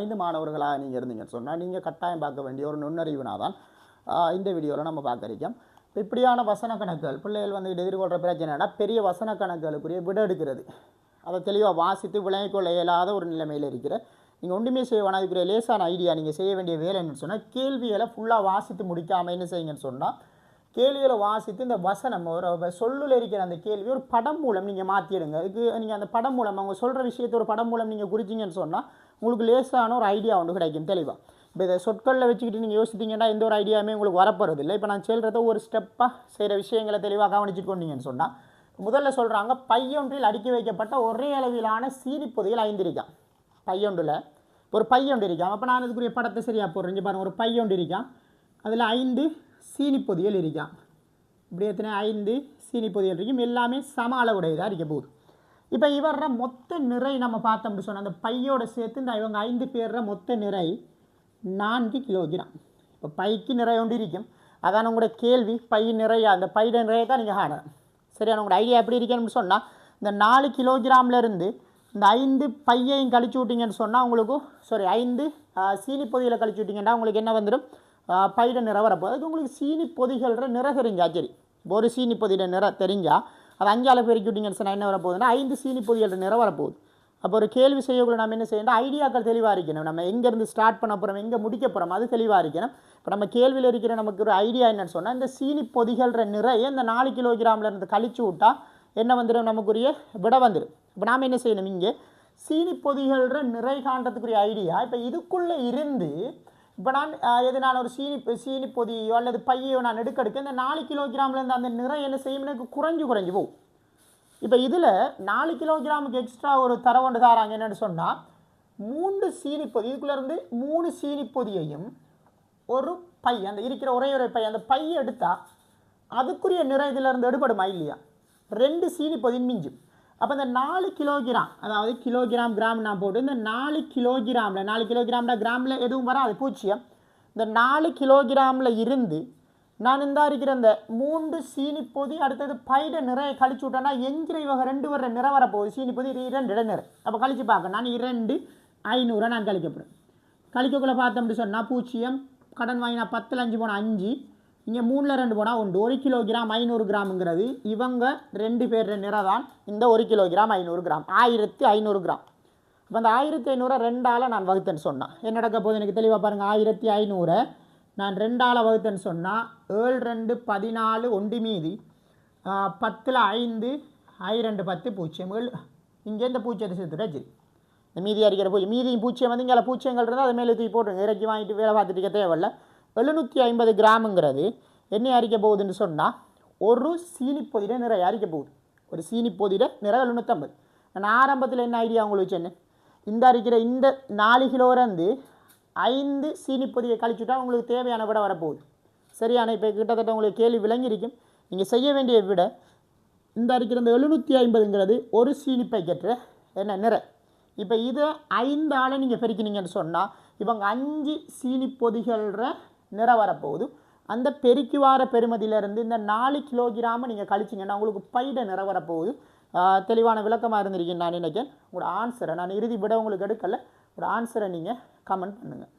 ஐந்து மாணவர்களாக நீங்கள் இருந்தீங்கன்னு சொன்னால் நீங்கள் கட்டாயம் பார்க்க வேண்டிய ஒரு நுண்ணறிவுனா தான் இந்த வீடியோவில் நம்ம பார்க்க இருக்கோம் இப்படியான வசன கணக்குகள் பிள்ளைகள் வந்து எதிர்கொள்கிற பிரச்சனைனா பெரிய வசன கணக்குகளுக்குரிய விட எடுக்கிறது. அதை தெளிவாக வாசித்து விளங்கிக்கொள்ள இயலாத ஒரு நிலைமையில் இருக்கிற நீங்கள் ஒன்றுமே செய்ய வேணாம் அதுக்குரிய லேசான ஐடியா நீங்கள் செய்ய வேண்டிய வேலை என்னன்னு சொன்னால் கேள்விகளை ஃபுல்லாக வாசித்து முடிக்காமல் என்ன செய்யுங்கன்னு சொன்னால் கேள்விகளை வாசித்து இந்த வசனம் ஒரு சொல்லில் இருக்கிற அந்த கேள்வி ஒரு படம் மூலம் நீங்கள் மாற்றிடுங்க அதுக்கு நீங்கள் அந்த படம் மூலம் அவங்க சொல்கிற விஷயத்தை ஒரு படம் மூலம் நீங்கள் குறிச்சிங்கன்னு சொன்னால் உங்களுக்கு லேசான ஒரு ஐடியா ஒன்று கிடைக்கும் தெளிவாக இப்போ இதை சொற்களில் வச்சுக்கிட்டு நீங்கள் யோசித்தீங்கன்னா எந்த ஒரு ஐடியாவுமே உங்களுக்கு வரப்போகிறது இல்லை. இப்போ நான் சொல்கிறத ஒரு ஸ்டெப்பாக செய்கிற விஷயங்களை தெளிவாக கவனிச்சுட்டு கொண்டீங்கன்னு சொன்னால் முதல்ல சொல்கிறாங்க பையொன்றில் அடுக்கி வைக்கப்பட்ட ஒரே அளவிலான சீனிப்பொதிகள் ஐந்திருக்கான். பையொன்றில் ஒரு பையொன்று இருக்கான் அப்போ நான் அதுக்குரிய படத்தை சரியாக போடுறேன். பாருங்கள் ஒரு பையொன்று இருக்கான் அதில் ஐந்து சீனிப்பொதிகள் இருக்கான். இப்படி எத்தனை? ஐந்து சீனிப்பொதிகள் இருக்கும். எல்லாமே சம அளவுடையதாக இருக்க போகுது. இப்போ இவர மொத்த நிறை நம்ம பார்த்தோம்னு சொன்னால் அந்த பையோட சேர்த்து இந்த இவங்க ஐந்து பேர்ற மொத்த நிறை நான்கு கிலோகிராம். இப்போ பைக்கு நிறை ஒன்று இருக்கும். அதான் உங்களோட கேள்வி? பை நிறையா அந்த பையிட நிறைய தான் நீங்கள் காணணும். சரியான உங்களோட ஐடியா எப்படி இருக்கணும்னு சொன்னால் இந்த நாலு கிலோகிராம்லேருந்து இந்த ஐந்து பையையும் கழிச்சு விட்டீங்கன்னு சொன்னால் உங்களுக்கு சாரி ஐந்து சீனி பொதியில் கழிச்சு விட்டிங்கன்னா உங்களுக்கு என்ன வந்துடும் பயிர நிற வரப்போ அதுக்கு உங்களுக்கு சீனி பொதிகள்ற நிற தெரிஞ்சா சரி ஒரு சீனி பொதியோட நிற தெரிஞ்சால் அது அஞ்சாலை பெரிகூட்டிங்கன்னா சொன்னால் என்ன வரப்போகுதுன்னா ஐந்து சீனி பொதியல் நிறம் வரப்போகுது. அப்போ ஒரு கேள்வி செய்யக்குள்ள நம்ம என்ன செய்யணும்? ஐடியாக்கள் தெளிவாக இருக்கணும். நம்ம எங்கேருந்து ஸ்டார்ட் பண்ண போகிறோம் எங்கே முடிக்க போகிறோம் அது தெளிவாக இருக்கணும். இப்போ நம்ம கேள்வியில் இருக்கிற நமக்கு ஒரு ஐடியா என்னன்னு சொன்னால் இந்த சீனி பொதிகள்ற நிறைய இந்த நாலு கிலோகிராமில் இருந்து கழிச்சு விட்டால் என்ன வந்துடும் நமக்குரிய விட வந்துடும் இப்போ நாம் என்ன செய்யணும் இங்கே? சீனி பொதிகள்ற நிறை காண்றதுக்குரிய ஐடியா இப்போ இதுக்குள்ளே இருந்து இப்போ நான் ஆஹ், எது நான் ஒரு சீனி சீனி பொதியோ அல்லது பையோ நான் எடுக்க இந்த நாலு கிலோகிராம்லேருந்து அந்த நிறை என்ன செய்யும்? எனக்கு குறைஞ்சு குறைஞ்சு போகும். இப்போ இதில் நாலு கிலோகிராமுக்கு எக்ஸ்ட்ரா ஒரு தரவண்டு தாராங்க என்னென்னு சொன்னால் மூன்று சீனிப்பொதி பொதி இதுக்குள்ளேருந்து மூணு சீனிப்பொதியையும் ஒரு பை அந்த இருக்கிற ஒரே ஒரு பை அந்த பை எடுத்தால் அதுக்குரிய நிறம் இதிலேருந்து எடுபடுமா இல்லையா? ரெண்டு சீனிப்பொதியும் மிஞ்சும். அப்போ இந்த நாலு கிலோகிராம் அதாவது கிலோகிராம் கிராம் நான் போட்டு இந்த நாலு கிலோகிராமில் நாலு கிலோகிராம்னா கிராமில் எதுவும் வராது பூச்சியம். இந்த நாலு கிலோகிராமில் இருந்து நான் இந்த இருக்கிற இந்த மூன்று சீனி பொதி அடுத்தது பைட நிறைய கழிச்சு விட்டேன்னா எஞ்சிர இவங்க ரெண்டு வர நிற வரப்போகுது. சீனி பொதி இரண்டு இடநிறை. அப்போ கழிச்சு பார்க்க நான் இரண்டு ஐநூறை நான் கழிக்கப்படும் பார்த்தோம் அப்படி சொன்னால் பூச்சியம் கடன் வாங்கினா பத்தில் அஞ்சு போனால் அஞ்சு. இங்கே மூணில் ரெண்டு போனால் ஒன்று ஒரு கிலோகிராம் ஐநூறு கிராமுங்கிறது இவங்க ரெண்டு பேர் நிறை தான் இந்த ஒரு கிலோகிராம் ஐநூறு கிராம். ஆயிரத்தி ஐநூறு கிராம். இப்போ அந்த ஆயிரத்தி ஐநூறை ரெண்டால் நான் வகுத்தேன்னு சொன்னேன் என்ன நடக்க போகுது எனக்கு தெளிவாக பாருங்கள் ஆயிரத்தி ஐநூறை நான் ரெண்டால் வகுத்தேன்னு சொன்னால் ஏழு ரெண்டு பதினாலு ஒன்று மீதி பத்தில் ஐந்து ஐ ரெண்டு பத்து பூஜ்ஜியம் ஏழு. இங்கே இந்த பூச்சியத்தை சேர்த்துட்டா சரி. இந்த மீதி அடிக்கிற பூஜ்ஜியம் மீதியும் பூச்சியம் வந்து இங்கே பூச்சியங்கள் இருந்தால் அதை மேலே தூக்கி போட்டுருங்க. இறக்கி வாங்கிட்டு வேலை பார்த்துட்டு இருக்க தேவையில்ல. எழுநூற்றி ஐம்பது கிராமுங்கிறது என்ன அரிக்க போகுதுன்னு சொன்னால் ஒரு சீனிப்பொதிட நிறைய அரிக்க போகுது? ஒரு சீனிப்பொதிட நிறைய எழுநூற்றம்பது நான் ஆரம்பத்தில் என்ன ஐடியா உங்களுக்கு சொன்னேன் இந்த அரிக்கிற இந்த நாலு கிலோலேருந்து ஐந்து சீனிப்பொதியை கழிச்சுட்டா உங்களுக்கு தேவையான விட வரப்போகுது. சரியான இப்போ கிட்டத்தட்ட உங்களுக்கு கேள்வி விளங்கியிருக்கும். நீங்கள் செய்ய வேண்டிய விட இந்த அரிக்கிற இந்த எழுநூற்றி ஐம்பதுங்கிறது ஒரு சீனி பேக்கெட்டு என்ன நிறை. இப்போ இதை ஐந்து ஆளை நீங்கள் பெருக்கினீங்கன்னு சொன்னால் இவங்க அஞ்சு சீனி பொதிகள்ற நிறவரப்போகுது. அந்த பெருக்கி வார பெருமதியிலேருந்து இந்த நாலு கிலோகிராமை நீங்கள் கழிச்சிங்கன்னா உங்களுக்கு பைட நிறவரப்போகுது. தெளிவான விளக்கமாக இருந்திருக்கீங்க நான் நினைக்கிறேன். உங்களோட ஆன்சரை நான் இறுதி விட உங்களுக்கு எடுக்கலை. உங்களோட ஆன்சரை நீங்கள் கமெண்ட் பண்ணுங்கள்